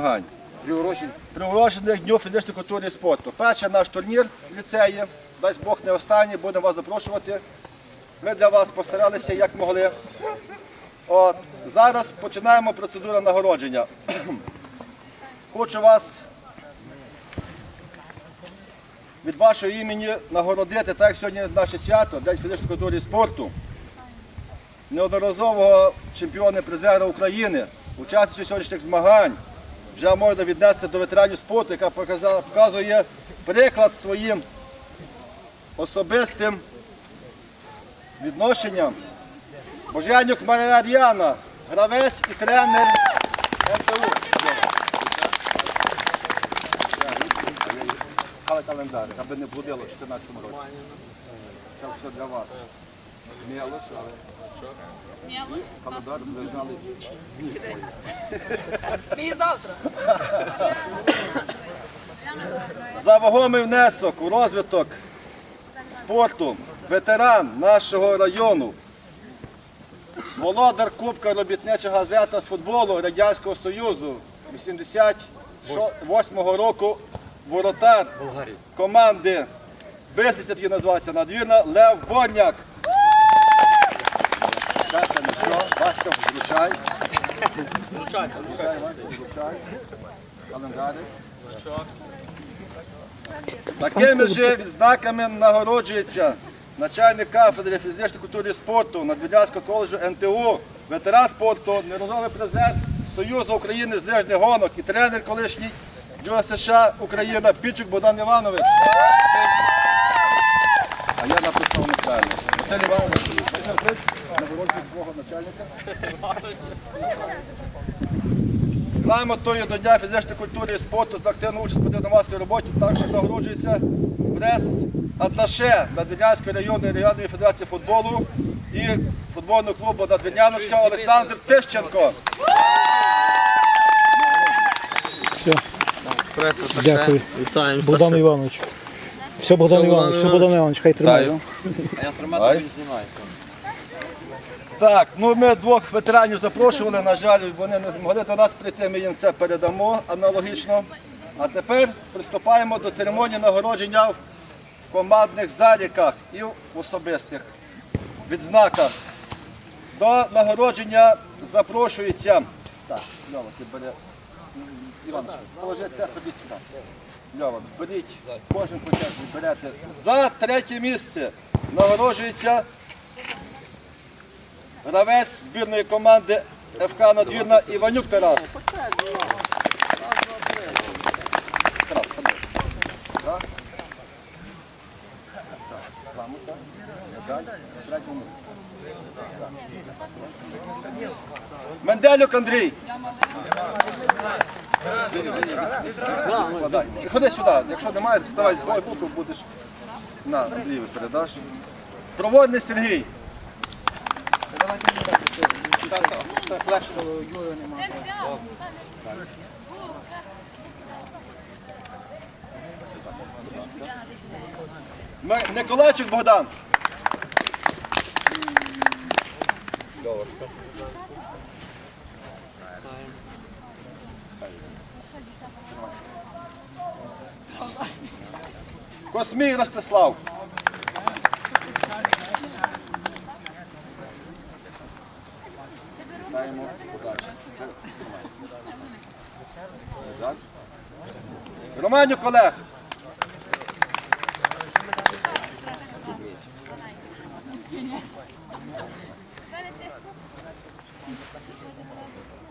змагань, приурочених Дню фізичної культури і спорту. Перший наш турнір в ліцеї, дасть Бог не останній, будемо вас запрошувати. Ми для вас постаралися як могли. От, зараз починаємо процедуру нагородження. Хочу вас від вашого імені нагородити, так як сьогодні наше свято, День фізичної культури і спорту. Неодноразового чемпіона призера України, учасників сьогоднішніх змагань, вже можна віднести до ветеранів спорту, яка показує приклад своїм особистим відношенням. Боженюк Мар'яна, гравець і тренер МТУ. Але календар, аби не блудило в 14 році. Це все для вас. Мелоч, але календар ви знали. І завтра. За вагомий внесок у розвиток спорту ветеран нашого району, володар Кубка робітнича газета з футболу Радянського Союзу 88-го року воротар команди Бистриця тоді називався надвірна Лев Борняк. Кася, ну що, Вася, вручай. Вручай, Вася, вручай. Календарик. Такими ж відзнаками нагороджується начальник кафедри фізичної культури і спорту Надвірнянського коледжу НТУ, ветеран спорту, неразовий призер Союзу України з лижних гонок і тренер колишній Дюа США Україна Пічук Богдан Іванович. А я написав неправильно. Василь Іванович, Нагороджує свого начальника. Грамотою до Дня фізичної культури і спорту за активну участь в спортивно-масовій роботі також нагороджується прес-атташе Надвірнянської районної регіональної федерації футболу і футбольного клубу Надвірняночка Олександр Тищенко. Дякую. Вітаємо. Богдан Іванович. Все, Богдан Іванович, все, Богдан Іванович, хай тримає. А я тримати не знімаю. Так, ну ми двох ветеранів запрошували, на жаль, вони не змогли до нас прийти, ми їм це передамо аналогічно. А тепер приступаємо до церемонії нагородження в командних заліках і в особистих відзнаках. До нагородження запрошується. Так, Льова, ти бере. Іванович, положи це, ходіть сюди. Льова, беріть, кожен по черзі берете. За третє місце нагороджується Гравець збірної команди ФК Надвірна Іванюк Тарас. Менделюк Андрій. І ходи сюди. Якщо немає, вставай з боку, будеш на Андрієві передаш. Проводний Сергій. Так легше Юри немає. М- Николайчик Богдан. Космій Ростислав. Даємо подачу. Так. Романюк Олег.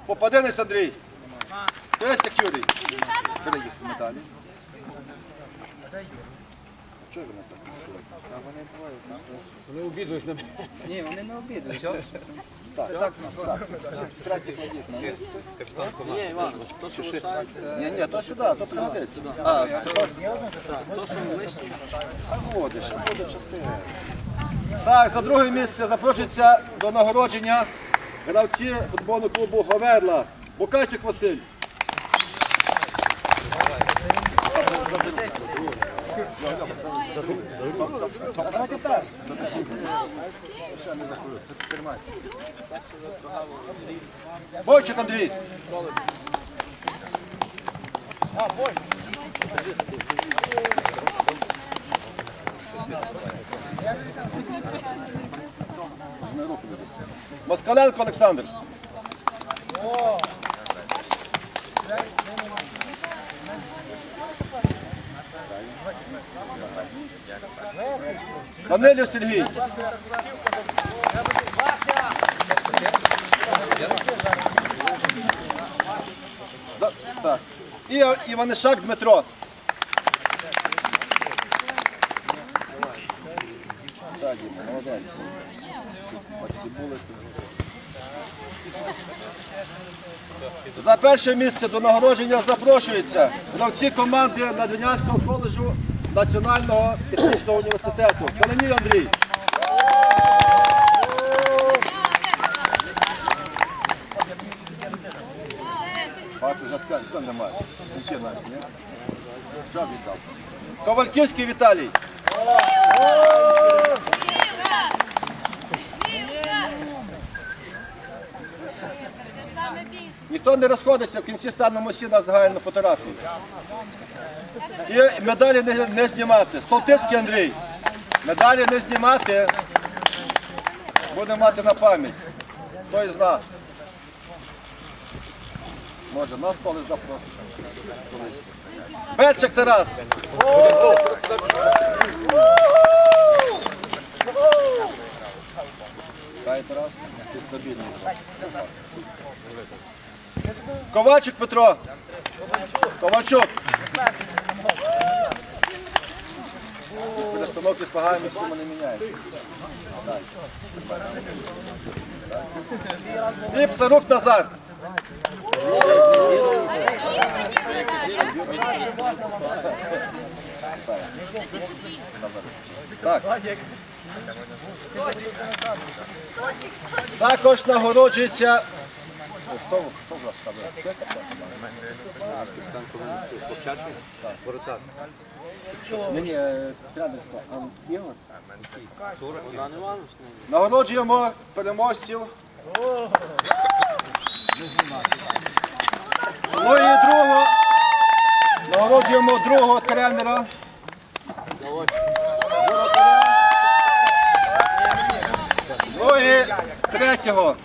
Попаденець Андрій. Крестик Юрій. Бери їх медалі. Чого ви не так? Вони обідують на Ні, вони не обідують. Це так, Третій кладіть на місце. Ні, Іванович, то, що лишається, Ні, ні, то сюди, то пригодиться. А, то, то, що лишнє. а буде, ще буде часи. Так, за друге місце запрошується до нагородження гравці футбольного клубу Говерла. Букатюк Василь. Давайте теж. Бойчик Андрій. Москаленко Олександр. Данилів Сергій. І Іванишак Дмитро. За перше місце до нагородження запрошуються гравці команди Надвірнянського коледжу Національного технічного університету. Каленій Андрій. Бачу, вже все, все немає. Сумки навіть, ні? Все віддав. Ковальківський Віталій. Ніхто не розходиться, в кінці станемо всі на загальну фотографію. І медалі не, не знімати. Солтицький Андрій. Медалі не знімати. Будемо мати на пам'ять. Хто із нас? Може, нас колись запросить. Колись. Петчик Тарас. Дай Тарас, ти стабільний. Ковальчук Петро. Ковальчук. Перестановки з вагами сума не міняється. І Псарук Назар. Так. Також нагороджується. Хто, хто в? Капітан? Ні, тренер Нагороджуємо переможців. Ну і другого. Нагороджуємо другого тренера. Ну третього.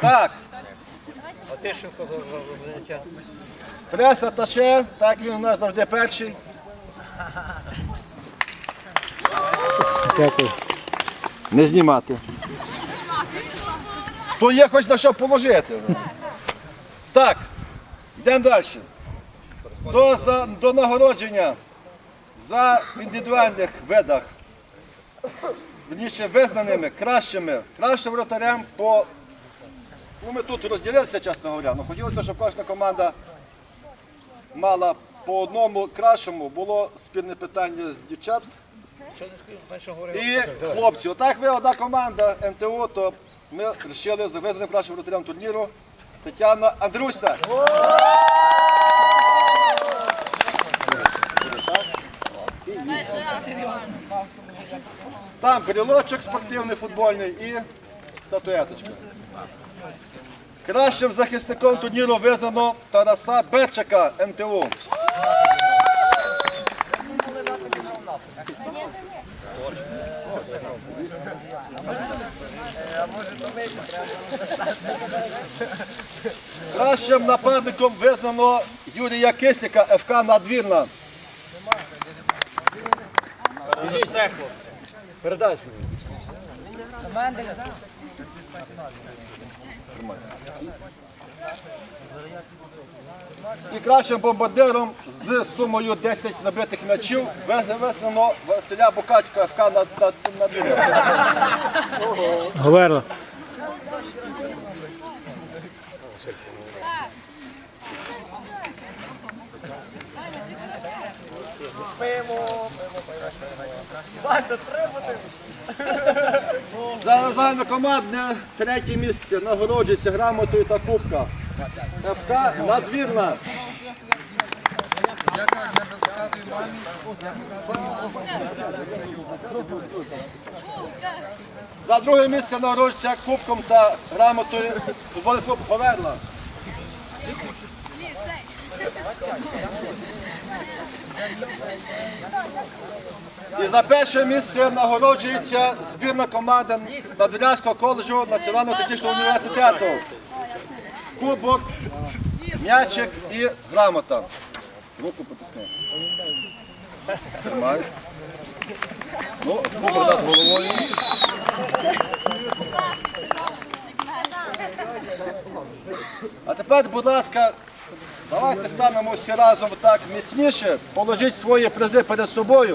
Так. А ти що казав за заняття? Прес-аташе, так він у нас завжди перший. Дякую. Не знімати. То є хоч на що положити. Так, йдемо далі. До, за, до нагородження за індивідуальних видах, верніше визнаними кращими, кращим вратарем по. Ну, ми тут розділилися, чесно говоря, але хотілося, щоб кожна команда мала по одному кращому. Було спільне питання з дівчат. І хлопці, отак ви одна команда НТУ, то ми вирішили за визнаним кращим вратарем турніру Тетяна Андруся. Там брілочок спортивний, футбольний і статуеточка. Кращим захисником турніру визнано Тараса Берчака НТУ. Кращим нападником визнано Юрія Кисіка ФК Надвірна. І кращим бомбардиром з сумою 10 забитих м'ячів визнано Василя Букатька ФК Надвірна. Говерла. За загальнокомандне третє місце нагороджується грамотою та кубка. ФК Надвірна. За друге місце нагороджується кубком та грамотою футбольний клуб Поверла. І за перше місце нагороджується збірна команда Надвірянського коледжу Національного технічного університету. Кубок, м'ячик і грамота. Руку потисни. Тримай. Ну, кубок над головою. А тепер, будь ласка, давайте станемо всі разом так міцніше, положіть свої призи перед собою.